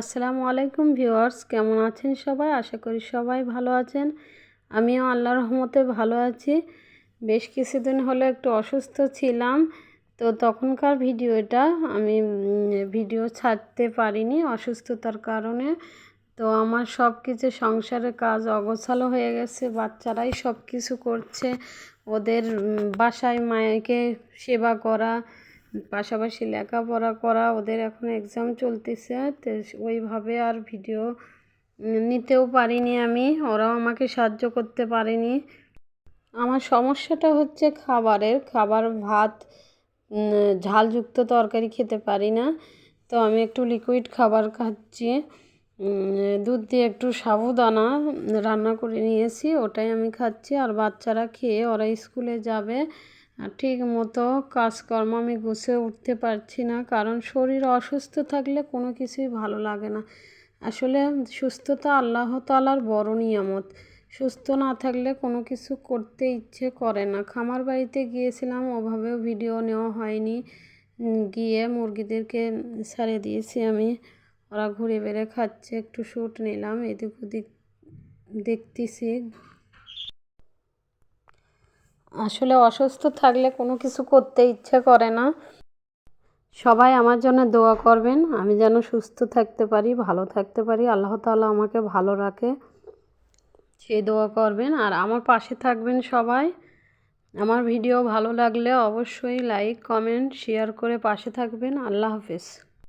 আসসালামু আলাইকুম ভিউয়ার্স, কেমন আছেন সবাই? আশা করি সবাই ভালো আছেন। আমিও আল্লাহর রহমতে ভালো আছি। বেশ কিছুদিন হলো একটু অসুস্থ ছিলাম, তো তখনকার ভিডিওটা আমি ভিডিও ছাড়তে পারিনি অসুস্থতার কারণে। তো আমার সব কিছু সংসারের কাজ অগোছালো হয়ে গেছে, বাচ্চারাই সব কিছু করছে। ওদের বাসায় মায়েকে সেবা করা পাশাপাশি লেখাপড়া করা, ওদের এখন এক্সাম চলতেছে, তো ওইভাবে আর ভিডিও নিতেও পারিনি আমি, ওরাও আমাকে সাহায্য করতে পারেনি। আমার সমস্যাটা হচ্ছে খাবারের, খাবার, ভাত ঝালযুক্ত তরকারি খেতে পারি না, তো আমি একটু লিকুইড খাবার খাচ্ছি দুধ দিয়ে একটু সাবুদানা রান্না করে নিয়েছি, ওটাই আমি খাচ্ছি, আর বাচ্চারা খেয়ে ওরা স্কুলে যাবে ঠিক মতো কাজকর্ম আমি গুছিয়ে উঠতে পারছি না, কারণ শরীর অসুস্থ থাকলে কোনো কিছুই ভালো লাগে না। আসলে সুস্থতা আল্লাহ তালার বড় নিয়ামত। সুস্থ না থাকলে কোনো কিছু করতে ইচ্ছে করে না। খামার বাড়িতে গিয়েছিলাম, ওভাবেও ভিডিও নেওয়া হয়নি। গিয়ে মুরগিদেরকে ছেড়ে দিয়েছি আমি। ওরা ঘুরে বেড়ে খাচ্ছে, একটু শ্যুট নিলাম এদিক ওদিক দেখতেছি। আসলে অসুস্থ থাকলে কোনো কিছু করতে ইচ্ছে করে না। সবাই আমার জন্য দোয়া করবেন, আমি যেন সুস্থ থাকতে পারি, ভালো থাকতে পারি। আল্লাহ তালা আমাকে ভালো রাখে, সেই দোয়া করবেন। আর আমার পাশে থাকবেন সবাই। আমার ভিডিও ভালো লাগলে অবশ্যই লাইক, কমেন্ট, শেয়ার করে পাশে থাকবেন। আল্লাহ হাফেজ।